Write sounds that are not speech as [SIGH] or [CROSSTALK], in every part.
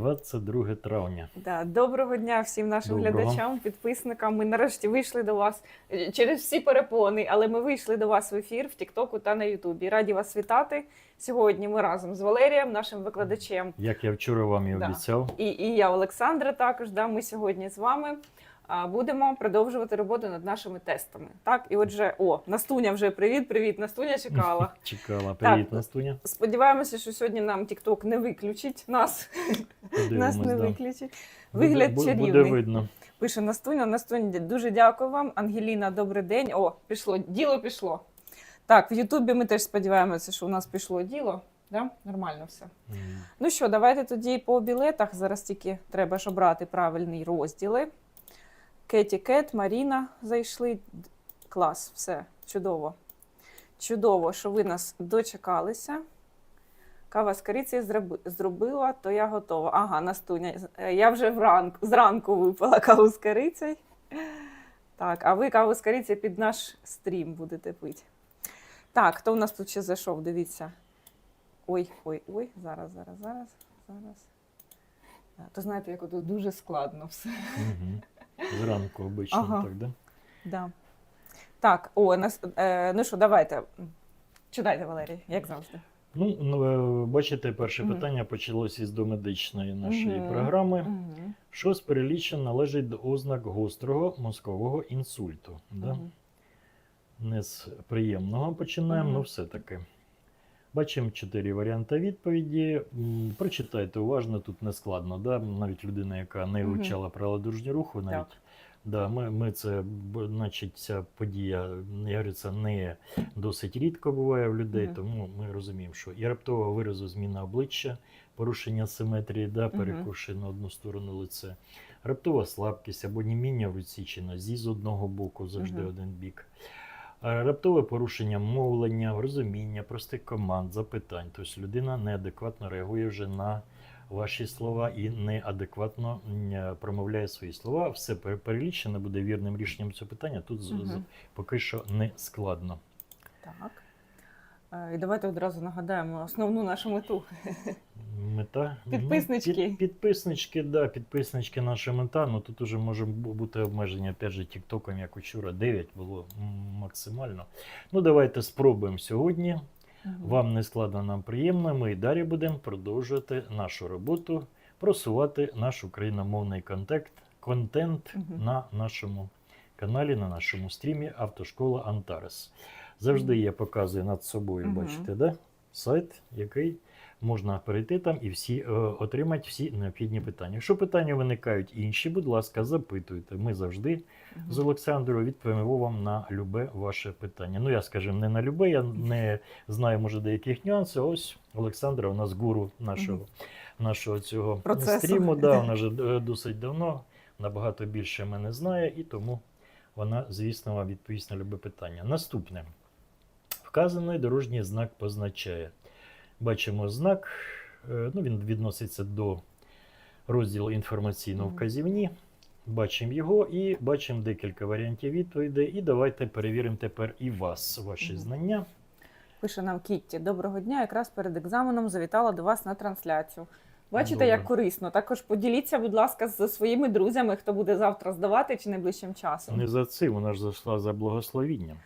22 травня. Да, доброго дня всім нашим Доброго. глядачам, підписникам. Ми нарешті вийшли до вас е, через всі перепони, але ми вийшли до вас в ефір в Тіктоку та на Ютубі. Раді вас вітати. Сьогодні ми разом з Валерієм, нашим викладачем, Як я вчора вам і Да. обіцяв, і, і я, Олександра, також. Да, ми сьогодні з вами будемо продовжувати роботу над нашими тестами. Так, і отже, о, Настуня вже привіт, привіт. Настуня чекала. [LAUGHS] чекала. Привіт, Так. Настуня. Сподіваємося, що сьогодні нам Тікток не виключить нас. Нас не да. виключить. Вигляд буде, чарівний. буде видно. Пише Настуня. Настуня, дуже дякую вам. Ангеліна, добрий день. О, пішло, діло пішло. Так, в Ютубі ми теж сподіваємося, що у нас пішло діло. Да? Нормально все. М, Ну що, давайте тоді по білетах. Зараз тільки треба ж обрати правильні розділи. Кеті Кет, Маріна зайшли. Клас, все, чудово. Чудово, що ви нас дочекалися. Кава з корицею зробила, то я готова. Ага, Настуня, е, я вже вранку, зранку випила каву з корицею. Так, а ви каву з корицею під наш стрім будете пити. Так, хто у нас тут ще зайшов? Дивіться. Ой, ой, ой, зараз, зараз, зараз, зараз. То знаєте, як тут дуже складно все. мгм. Зранку обично Ага. так, да? Да. Так, о, нас, е, ну що, давайте. Чудайте, Валерій, як завжди. Ну, ну, е, бачите, перше Мгм. питання почалося із домедичної нашої Мгм. програми. Мгм. Що з перелічень належить до ознак гострого мозкового інсульту? Да? Не з приємного починаємо, Мгм. ну все-таки. Бачимо чотири варіанти відповіді. Прочитайте уважно, тут не складно. Да? Навіть людина, яка не вивчала правила дорожнього руху, навіть Так. да, ми, ми це, значить, ця подія, я говорю, це не досить рідко буває в людей, тому ми розуміємо, що і раптового виразу зміна обличчя, порушення симетрії, да, Мгм. перекошення на одну сторону лице, раптова слабкість або німіння в руці чи нозі з одного боку, завжди один бік. Раптове порушення мовлення, розуміння, простих команд, запитань. Тобто людина неадекватно реагує вже на ваші слова і неадекватно е, промовляє свої слова. Все пер- перелічене буде вірним рішенням цього питання. Тут з- поки що не складно. Так. Е, І давайте одразу нагадаємо основну нашу мету. Мета ну, Підписнички. під, підписнички, да, підписнички наша мета. Ну тут уже може бути обмеження, опять же, тіктоком, як вчора, 9 було максимально. Ну, давайте спробуємо сьогодні. Вам не складно, нам приємно. Ми і далі будемо продовжувати нашу роботу, просувати наш україномовний контент, контент на нашому каналі, на нашому стрімі Автошкола Антарес. Завжди я показую над собою, бачите, да? сайт, який можна перейти там і всі е, отримати всі необхідні питання. Якщо питання виникають інші, будь ласка, запитуйте. Ми завжди з Олександрою відповімо вам на любе ваше питання. Ну, я скажімо, не на любе, я не знаю, може, деяких нюансів. Ось Олександра у нас гуру нашого, нашого цього Процесу. стріму. Да, вона [LAUGHS] вже е, досить давно, набагато більше мене знає, і тому вона, звісно, вам відповість на любе питання. Наступне. Вказаний дорожній знак позначає. Бачимо знак, е, ну, він відноситься до розділу інформаційно-вказівні. Бачимо його і бачимо декілька варіантів відповідей. І давайте перевіримо тепер і вас, ваші знання. Пише нам Кітті. Доброго дня. Якраз перед екзаменом завітала до вас на трансляцію. Бачите, Добре. як корисно. Також поділіться, будь ласка, зі своїми друзями, хто буде завтра здавати чи найближчим часом. Не за цим, вона ж зайшла за благословінням.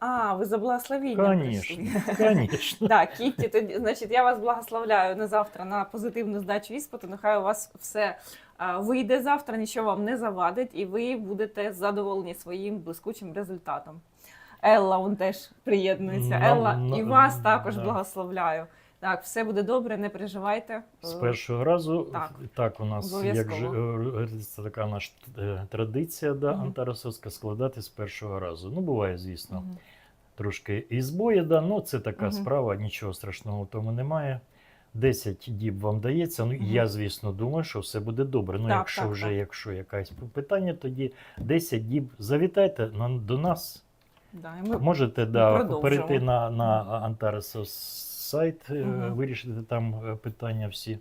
А, ви за благословінням Конечно, пришли. [LAUGHS] конечно. Да, Кітті, тоді, значить, я вас благословляю на завтра на позитивну здачу іспиту. Нехай у вас все а, вийде завтра, нічого вам не завадить, і ви будете задоволені своїм блискучим результатом. Елла он теж приєднується. Елла, і вас також да. благословляю. Так, все буде добре, не переживайте. З Е, першого разу, Так. так, у нас як Обов'язково. е, це така наша е, традиція, да, Мгм. антарасовська, складати з першого разу. Ну, буває, звісно, Мгм. трошки і збої, да, ну це така Мгм. справа, нічого страшного в тому немає. 10 діб вам дається. Ну, Мгм. я, звісно, думаю, що все буде добре. Ну, Так, якщо так, вже так. якщо якесь питання, тоді 10 діб завітайте на, до нас. Да, і ми... Можете да, перейти на, на Антаресов сайт, е, Мгм. вирішити там е, питання всі.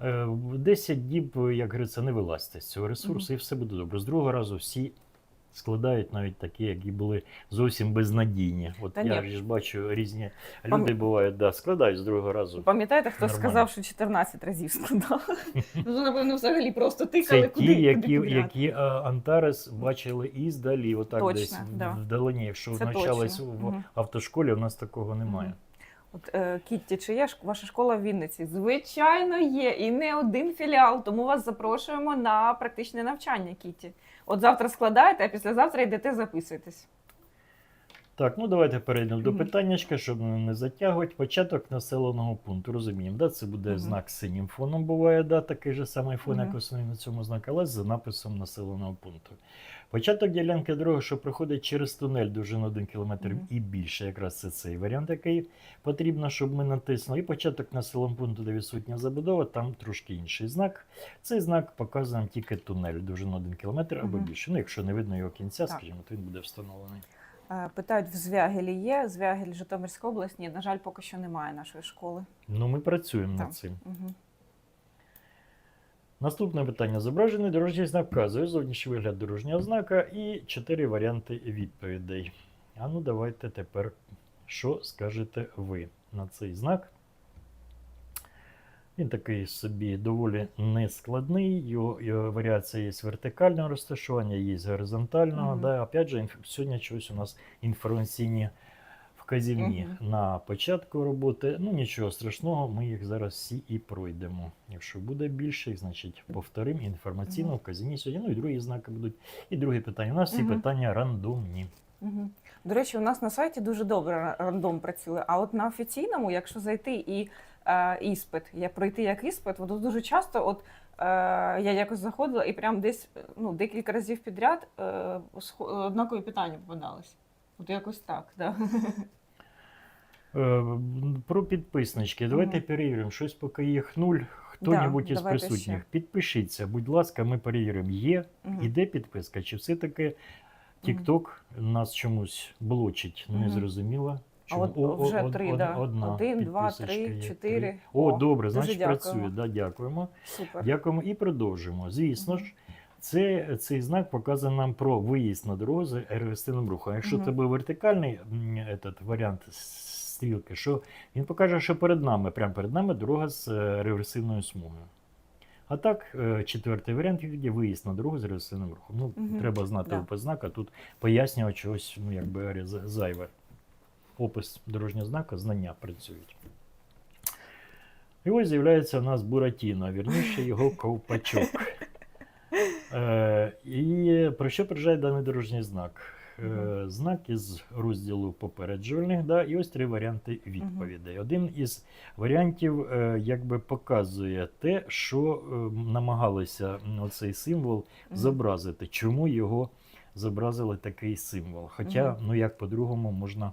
Е, 10 діб, як говориться, не вилазьте з цього ресурсу, і все буде добре. З другого разу всі складають навіть такі, які були зовсім безнадійні. От Та я ні. ж бачу різні Пам- люди бувають, да, складають з другого разу. Пам'ятаєте, хто Нормально. сказав, що 14 разів складав? [LAUGHS] Ну, напевно, взагалі просто тикали Це куди, ті, які, Антарес бачили іздалі, отак Точно, десь да. вдалині. Якщо навчались в автошколі, у нас такого немає. От е, Кітті, чи є ваша школа в Вінниці? Звичайно, є. І не один філіал, тому вас запрошуємо на практичне навчання, Кітті. От завтра складаєте, а післязавтра йдете записуєтесь. Так, ну давайте перейдемо до Мгм. питаннячка, щоб не затягувати. Початок населеного пункту. Розуміємо, да? це буде Мгм. знак з синім фоном, буває, да? такий же самий фон, як Мгм. основний на цьому знаку, але з написом населеного пункту. Початок ділянки дороги, що проходить через тунель довжин 1 км Мгм. і більше. Якраз це цей варіант, який потрібно, щоб ми натиснули. І початок населеного пункту, де відсутня забудова, там трошки інший знак. Цей знак показує нам тільки тунель довжин 1 км або Мгм. більше. Ну, якщо не видно його кінця, Так. скажімо, то він буде встановлений. Е, Питають, в Звягелі є. Звягель Житомирська область. Ні, на жаль, поки що немає нашої школи. Ну, ми працюємо Так. над цим. Угу. Наступне питання. Зображений дорожній знак вказує зовнішній вигляд дорожнього знака і чотири варіанти відповідей. А ну давайте тепер, що скажете ви на цей знак? Він такий собі доволі нескладний. Його, його варіація є вертикального розташування, є з горизонтального. Мгм. Да. Опять же, сьогодні чогось у нас інформаційні вказівні на початку роботи. Ну нічого страшного, ми їх зараз всі і пройдемо. Якщо буде більше, значить повторимо інформаційно вказівні сьогодні. Ну і другі знаки будуть. І друге питання. У нас всі Мгм. питання рандомні. Угу. До речі, у нас на сайті дуже добре рандом працює. А от на офіційному, якщо зайти і іспит, я пройти як іспит, от дуже часто, от е, я якось заходила і прям десь е, ну, декілька разів підряд е, однакові питання попадались. От якось так, да. Е, Про підписнички. Давайте Мгм. перевіримо. Щось поки їх нуль. Хто-небудь із присутніх. ще. Підпишіться, будь ласка, ми перевіримо. Є, Мгм. іде підписка, чи все-таки TikTok нас чомусь блочить, Мгм. Незрозуміло. А от вже три, да. одна Один, два, три, чотири. О, О, добре, дуже значить дякуємо. працює. Да, дякуємо. Супер. Дякуємо і продовжимо. Звісно ж, це, цей знак показує нам про виїзд на дорогу з реверсивним рухом. Якщо це був вертикальний этот, варіант стрілки, що він покаже, що перед нами, прямо перед нами дорога з е, реверсивною смугою. А так, е, четвертий варіант відповіді виїзд на дорогу з реверсивним рухом. Ну, Мгм. треба знати Да. знака, тут пояснювати чогось, ну, якби зайве. Опис дорожнього знака, знання працюють. І ось з'являється у нас Буратіно, а вірніше його [LAUGHS] ковпачок. Е, і про що приїжджає даний дорожній знак? Е, знак із розділу попереджувальних, да, і ось три варіанти відповідей. Один із варіантів е, якби показує те, що е, намагалися м, оцей символ зобразити, чому його зобразили такий символ. Хоча, ну як по-другому можна.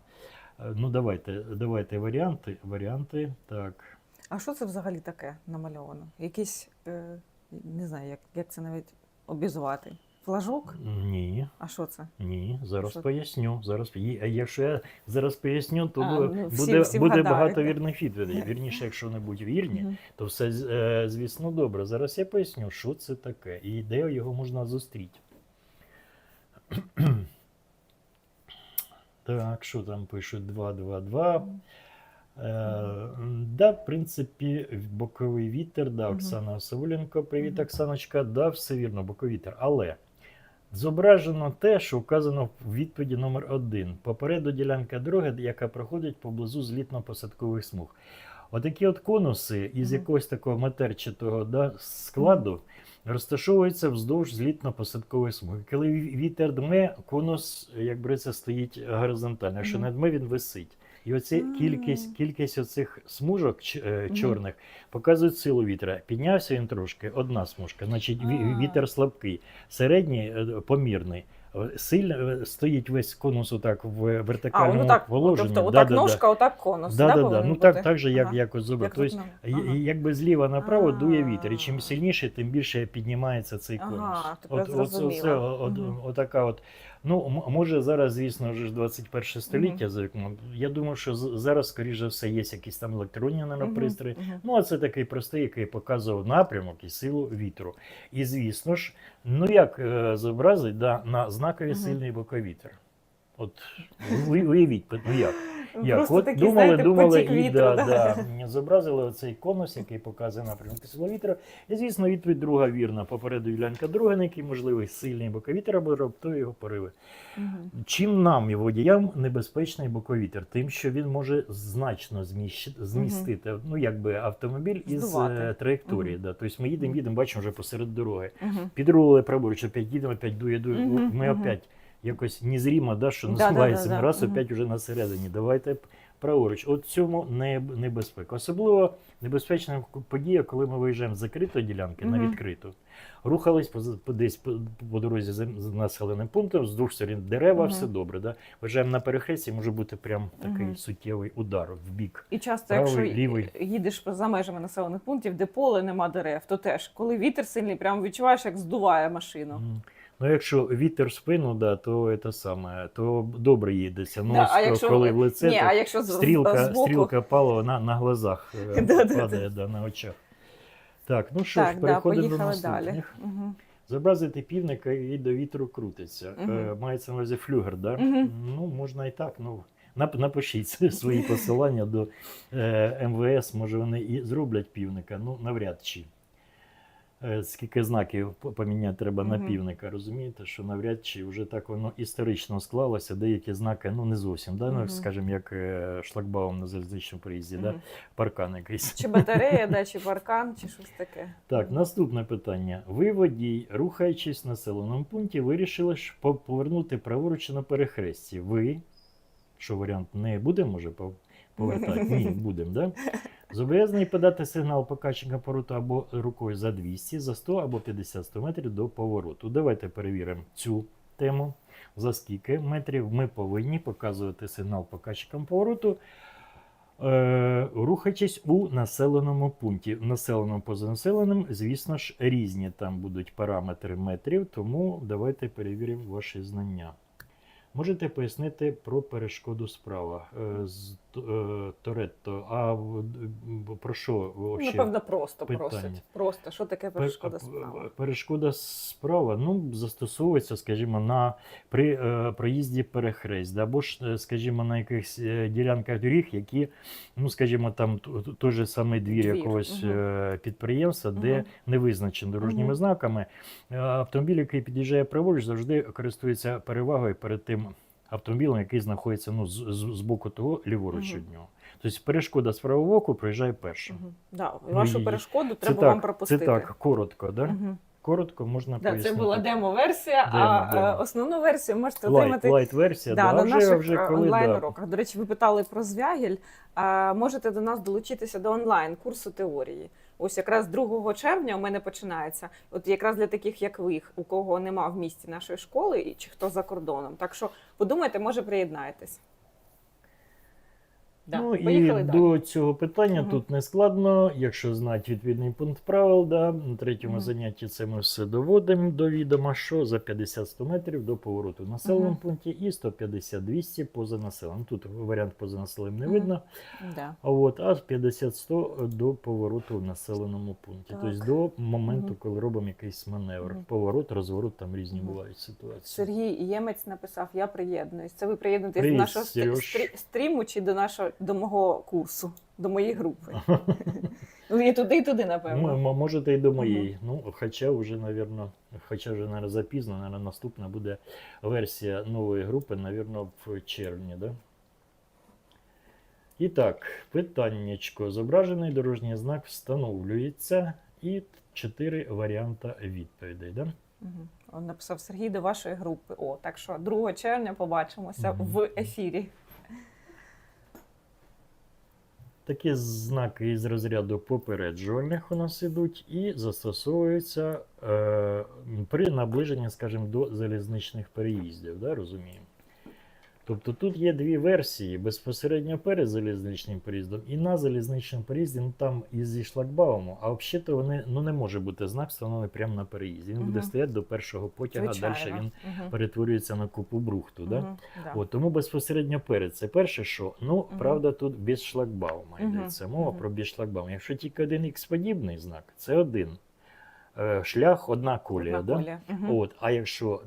Е, Ну, давайте, давайте варіанти. Варіанти. Так. А що це взагалі таке намальовано? Якийсь, е, не знаю, як, як це навіть обізвати. Флажок? Ні, А що це? ні, зараз Що? поясню. Зараз а якщо я зараз поясню, то А, ну, буде, всі буде багато вірних відповідей. Вірніше, якщо не будуть вірні, то все, е, звісно, добре. Зараз я поясню, що це таке і де його можна зустріти. Так, що там пишуть 2, 2, 2. Е, да, в принципі, боковий вітер, да, Оксана Савуленко, привіт, Оксаночка, да, все вірно, боковий вітер. Але зображено те, що вказано в відповіді номер 1 Попереду ділянка дороги, яка проходить поблизу злітно-посадкових смуг. Отакі от конуси із якогось такого матерчатого да, складу розташовуються вздовж злітно-посадкової смуги. Коли вітер дме, конус, як береться, стоїть горизонтально. Якщо не дме, він висить. І оці кількість, кількість оцих смужок е, чорних показують силу вітра. Піднявся він трошки, одна смужка, значить ві- вітер слабкий, середній е, помірний. Сильно е, стоїть весь конус отак в А, вертикальному ну так, положенні. тобто, отак да, да. ножка, отак конус. Да, да, да, да. Ну так, бути? так же, як Ага. якось зуби. Як Тобто, Ага. якби зліва направо дує вітер, і чим сильніше, тим більше піднімається цей конус. Ага, от, от, от, от, от, от, от, от. Ну, може, зараз, звісно, вже ж 21 століття за вікном. Я думаю, що зараз, скоріш за все, є якісь там електронні наверно, Мгм, пристрої. мгм. Ну, а це такий простий, який показував напрямок і силу вітру. І звісно ж, ну як е, зобразить да, на знак. знакові сильний боковітер. От уявіть, ну як? Як? Просто От такий, думали, знаєте, думали потік і вітру. да, да. да, зобразили оцей конус, який показує напрямок сила вітру. І, звісно, відповідь друга вірна. Попереду Юлянка друга, на який можливий сильний боковітер або раптові його пориви. Мгм. Чим нам і водіям небезпечний боковітер? Тим, що він може значно зміщ- змістити ну, якби автомобіль із Здувати. е, траєкторії. Мгм. Да. Тобто ми їдемо, їдемо, бачимо вже посеред дороги. Мгм. Підрулили праворуч, опять їдемо, опять дує, дує. Мгм, Ми мгм. опять якось незрімо, да, що Да, да, називається, да, да. раз Мгм. опять уже на середині. Давайте праворуч. От цьому не, небезпека. Особливо небезпечна подія, коли ми виїжджаємо з закритої ділянки на відкриту. Рухались по, десь по, по дорозі за, за населеним пунктом, з двох сторін дерева, Мгм. все добре. Да? Виїжджаємо на перехресті, може бути прям такий Мгм. суттєвий удар в бік. І часто, Правий, якщо лівий. їдеш за межами населених пунктів, де поле нема дерев, то теж, коли вітер сильний, прямо відчуваєш, як здуває машину. Мгм. Ну, якщо вітер в спину, да, то це саме, то добре їдеться. Ну, Да, а якщо- коли в лице, Ні, то а якщо з, стрілка, з боку, стрілка палива на, на глазах е, [LAUGHS] Да, да, падає да, на очах. Так, ну що ж, так, да, переходимо до поїхали далі. наступних. Угу. Зобразити півника і до вітру крутиться. Мгм. Е, мається на увазі флюгер, да? Мгм. Ну, можна і так. Ну, нап- напишіть [LAUGHS] свої посилання до е, МВС, може вони і зроблять півника, ну, навряд чи. Е, Скільки знаків поміняти треба на півника, розумієте, що навряд чи вже так воно історично склалося, деякі знаки, ну не зовсім, да? ну, скажімо, як е, шлагбаум на залізничному приїзді, да? Паркан якийсь. Чи батарея, [LAUGHS] да, чи паркан, чи щось таке. Так, наступне питання. Ви, водій, рухаючись в населеному пункті, вирішили ж повернути праворуч на перехресті. Ви, що варіант не буде, може повертати? Ні, [LAUGHS] будемо, да? Зобов'язаний подати сигнал показчика повороту або рукою за 200, за 100 або 50-100 метрів до повороту. Давайте перевіримо цю тему. За скільки метрів ми повинні показувати сигнал показчикам повороту, е, рухаючись у населеному пункті. Населеному позанаселеному, звісно ж, різні там будуть параметри метрів, тому давайте перевіримо ваші знання. Можете пояснити про перешкоду справа е, з е, Торетто. А про що взагалі? Напевно, просто питання. просять. Просто, що таке перешкода справа? Перешкода справа ну, застосовується, скажімо, на при е, проїзді перехресть, або ж, е, скажімо, на якихось е, ділянках доріг, які, ну, скажімо, там той же самий двір, Двір, якогось е, підприємства, де Мгм. не визначено дорожніми Мгм. знаками. Е, Автомобіль, який під'їжджає праворуч, завжди користується перевагою перед тим автомобілем, який знаходиться ну, з, з, з боку того ліворуч від нього. Тобто перешкода з правого боку проїжджає першим. Мгм. Да, і Ну, вашу і перешкоду Це треба так, вам пропустити. Це так, коротко, да? Мгм. Коротко можна Да, пояснити. це була демо-версія, Демо, а демо. е, основну версію можете Лайт, отримати лайт версія, да, да, на вже, наших вже е, коли онлайн да. уроках. До речі, ви питали про звягіль. А, можете до нас долучитися до онлайн курсу теорії. Ось якраз 2 червня у мене починається. От якраз для таких, як ви, у кого нема в місті нашої школи, чи хто за кордоном. Так що подумайте, може приєднаєтесь. Да. Ну і далі. до цього питання Мгм. тут не складно, якщо знати відповідний пункт правил, да, на третьому Мгм. занятті це ми все доводимо до відома, що за 50-100 метрів до повороту в населеному Мгм. пункті і 150-200 поза населеним. Тут варіант поза населеним не Мгм. видно, Да. а от а 50-100 до повороту в населеному пункті. Так. Тобто до моменту, Мгм. коли робимо якийсь маневр. Мгм. Поворот, розворот, там різні Мгм. бувають ситуації. Сергій Ємець написав: Я приєднуюсь. Це ви приєднуєтесь до нашого стрі- стріму чи до нашого до мого курсу, до моєї групи. [LAUGHS] Ну і туди, і туди, напевно. м- Можете і до моєї. Ну, хоча вже, напевно, хоча вже, наверное, запізно, наверное, наступна буде версія нової групи, напевно, в червні, да? І так, питаннячко. Зображений дорожній знак встановлюється і чотири варіанти відповідей. Да? Мгм. Он написав Сергій до вашої групи. О, так що 2 червня побачимося Мгм. в ефірі. Такі знаки із розряду попереджувальних у нас ідуть і застосовуються е, при наближенні, скажімо, до залізничних переїздів, да, розуміємо. Тобто тут є дві версії: безпосередньо перед залізничним переїздом і на залізничному переїзді, ну там і зі шлагбауму, а взагалі-то вони ну, не може бути знак встановлений прямо на переїзді. Він буде Мгм. стояти до першого потяга, далі він Мгм. перетворюється на купу брухту. Да? Да. От, тому безпосередньо перед це перше, що ну Мгм. правда тут без шлагбаума йдеться мова Мгм. про без шлагбаум. Якщо тільки один х подібний знак, це один. Е, шлях одна колія. Одна Да? колія. Мгм. От, а якщо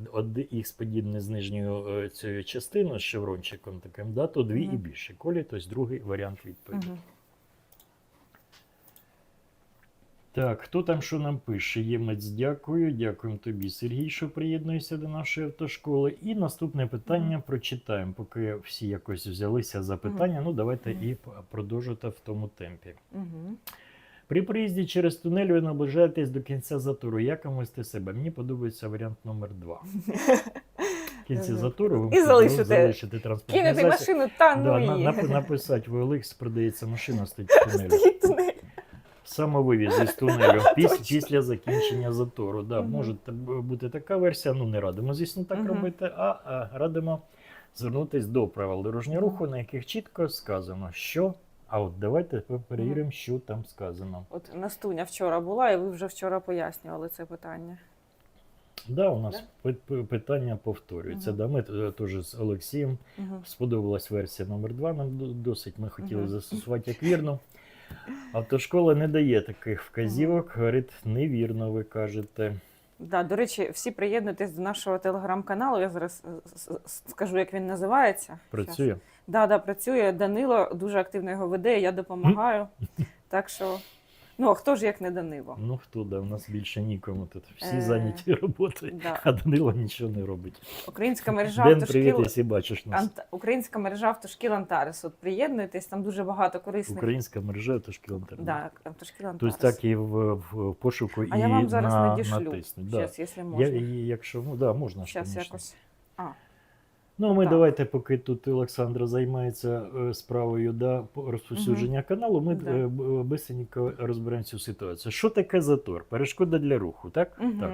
х подібне з нижньою е, цією частиною з шеврончиком таким, да, то дві і більше колій, тобто другий варіант відповіді. Мгм. Так, хто там що нам пише? Ємець, дякую. Дякуємо тобі, Сергій, що приєднуєшся до нашої автошколи. І наступне питання прочитаємо, поки всі якось взялися за питання. Ну, давайте Мгм. і продовжуйте в тому темпі. Мгм. При приїзді через тунель ви наближаєтесь до кінця затору. Як вам вести себе? Мені подобається варіант номер два. [LAUGHS] В кінці затору ви залишити. залишити транспортний Кинути машину, та ну Да, нап- написати в OLX продається машина стоїть в тунелі. Стоїть тунель. Самовивіз із тунелю [LAUGHS] піс, після закінчення затору. Да, Мгм. Може бути така версія, ну не радимо, звісно, так Мгм. робити, а, а радимо звернутися до правил дорожнього руху, на яких чітко сказано, що. А от давайте пе- перевіримо, що там сказано. От Настуня вчора була, і ви вже вчора пояснювали це питання. Да, у нас пи- питання повторюються. Мгм. Да, ми е, теж з Олексієм Мгм. сподобалась версія номер 2 Нам досить ми хотіли Мгм. застосувати як [LAUGHS] вірно. Автошкола не дає таких вказівок, говорить, невірно, ви кажете. Да, до речі, всі приєднуйтесь до нашого телеграм-каналу. Я зараз е, скажу, як він називається. Працює. Да, да, працює. Данило дуже активно його веде, я допомагаю. Так що, ну а хто ж як не Данило? Ну хто да, у нас більше нікому тут. Всі Е, зайняті роботою, Да. а Данило нічого не робить. Українська мережа Ден, привіт, автошкіл. якщо бачиш нас. Ант... Українська мережа автошкіл Антарес. От приєднуйтесь, там дуже багато корисних. Українська мережа, то шкіл інтернет. Да, автошкіл Антарес. Тобто так і в, в пошуку а і я вам зараз на, надішлю. натиснуть. Да. Щас, якщо Я, можна. і якщо, ну да, можна ж, Щас якось. А, Ну, ми Так. давайте, поки тут Олександра займається е, справою да, по- угу. каналу, ми Да. е, бисенько розберемо цю ситуацію. Що таке затор? Перешкода для руху, так? угу. так.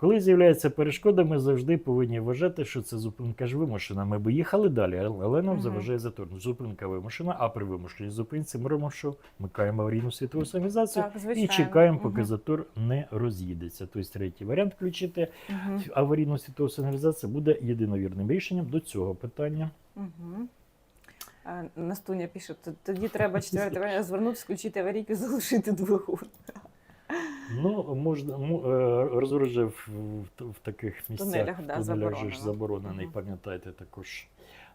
Коли з'являється перешкода, ми завжди повинні вважати, що це зупинка ж вимушена. Ми би їхали далі, але нам Мгм. заважає затор. Зупинка вимушена, а при вимушеній зупинці ми робимо що? Вмикаємо аварійну світову сигналізацію Так, і чекаємо, поки Мгм. затор не роз'їдеться. Тобто третій варіант включити Угу. аварійну світову сигналізацію буде єдиновірним рішенням до цього питання. Угу. Настуня пише, тоді треба [LAUGHS] четверте варіант звернутися, включити аварійку, залишити двигун. Ну, можна е, в, в, в таких місцях тунелях, да, в тунелях же ж заборонений, пам'ятайте також.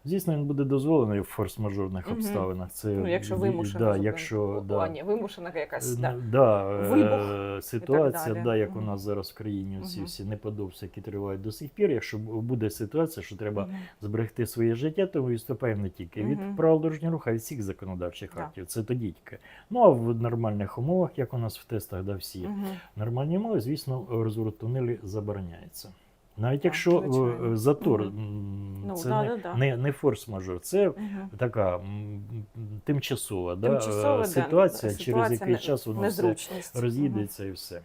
Звісно, він буде дозволений в форс-мажорних обставинах. Це Ну, якщо вимушена. да, якщо да, а, ні, вимушена якась. Е, Да. да, е, Вибух ситуація, да, як у нас зараз в країні, ці Мгм. всі неподобства, які тривають до сих пір. Якщо буде ситуація, що треба Мгм. зберегти своє життя, то ми виступаємо не тільки від Мгм. правил дорожнього руху, а від всіх законодавчих Да. актів. Це тоді тільки. Ну а в нормальних умовах, як у нас в тестах, да, всі Мгм. нормальні умови, звісно, розворот тунелі забороняється. Навіть Так, якщо е, звичайно. е, затор, м, Ну, це да, не, да, да. не, не форс-мажор, це Мгм. така м, тимчасова, да, Тимчасова, е, да, ситуація, через ситуація, який час воно все роз'їдеться і все.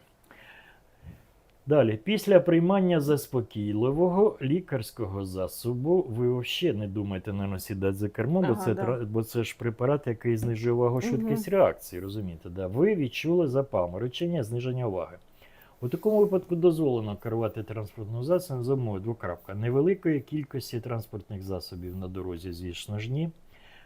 Далі, після приймання заспокійливого лікарського засобу, ви взагалі не думаєте на сідати за кермо, бо, це, да. бо це ж препарат, який знижує увагу швидкість реакції, розумієте? Да? Ви відчули запаморочення, зниження уваги. У такому випадку дозволено керувати транспортним засобом за умови двокрапка невеликої кількості транспортних засобів на дорозі, звісно ж ні.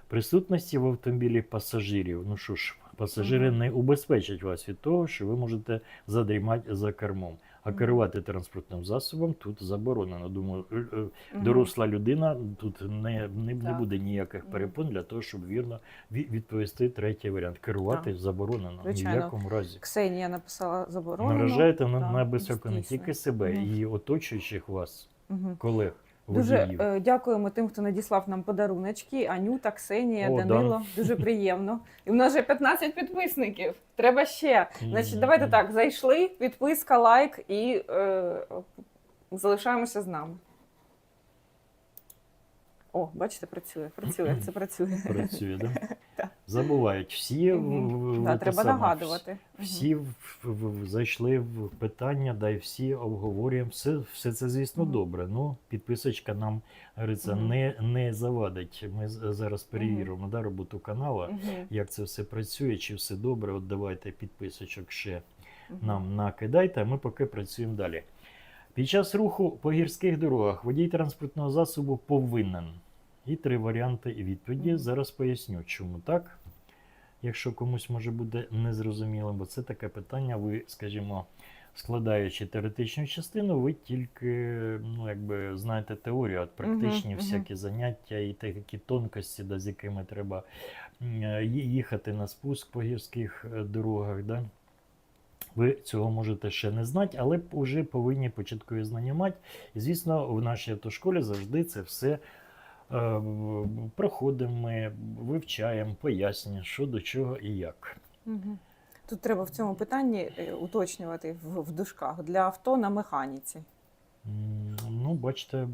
Присутності в автомобілі пасажирів. Ну що ж, пасажири не убезпечать вас від того, що ви можете задрімати за кермом. А керувати транспортним засобом тут заборонено. Думаю, е, е, доросла людина тут не, не, не буде ніяких перепон для того, щоб вірно відповісти третій варіант. Керувати Так. заборонено в Звичайно. якому разі. Ксенія написала заборонено. Наражаєте на, Так, на безпеку не тільки себе і оточуючих вас, колег, Дуже е, дякуємо тим, хто надіслав нам подаруночки. Анюта, Ксенія, О, Данило. [LAUGHS] Дуже приємно. І в нас вже 15 підписників. Треба ще. Значить, давайте так: зайшли, підписка, лайк і е, залишаємося з нами. О, бачите, працює. Працює, це працює. Працює, да? [LAUGHS] Так. Забувають всі. в- Да, треба саме, нагадувати. Всі в, в- в- зайшли в питання, да й всі обговорюємо. Все, все це, звісно, добре. Ну, підписочка нам говориться, не, не завадить. Ми зараз перевіримо да, роботу каналу, як це все працює, чи все добре. От давайте підписочок ще нам накидайте, а ми поки працюємо далі. Під час руху по гірських дорогах водій транспортного засобу повинен. І три варіанти відповіді. Зараз поясню, чому так. Якщо комусь може буде незрозумілим, бо це таке питання, ви, скажімо, складаючи теоретичну частину, ви тільки ну, якби, знаєте теорію, а практичні мгм. всякі заняття і такі тонкості, да, з якими треба їхати на спуск по гірських е, дорогах. Да? Ви цього можете ще не знати, але вже повинні початкові знання мати. І, звісно, в нашій автошколі завжди це все проходимо, ми вивчаємо, пояснюємо, що до чого і як. Угу. Тут треба в цьому питанні е, уточнювати в, в дужках для авто на механіці. Ну, бачите,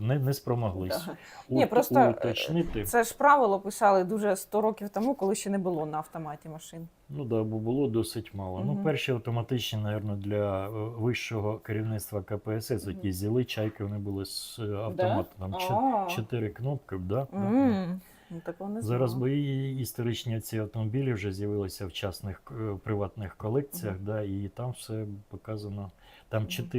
не, не спромоглись. Да. У- Ні, просто, е, уточнити. Це ж правило писали дуже 100 років тому, коли ще не було на автоматі машин. Ну да, бо було досить мало. Ну, перші автоматичні, мабуть, для е, вищого керівництва КПСС, які зіли чайки, вони були з е, автоматом. Там чо- чотири кнопки, да? М, ну, не Зараз бо і історичні ці автомобілі вже з'явилися в частних приватних колекціях, Мгм. да, і там все показано. Там чотири.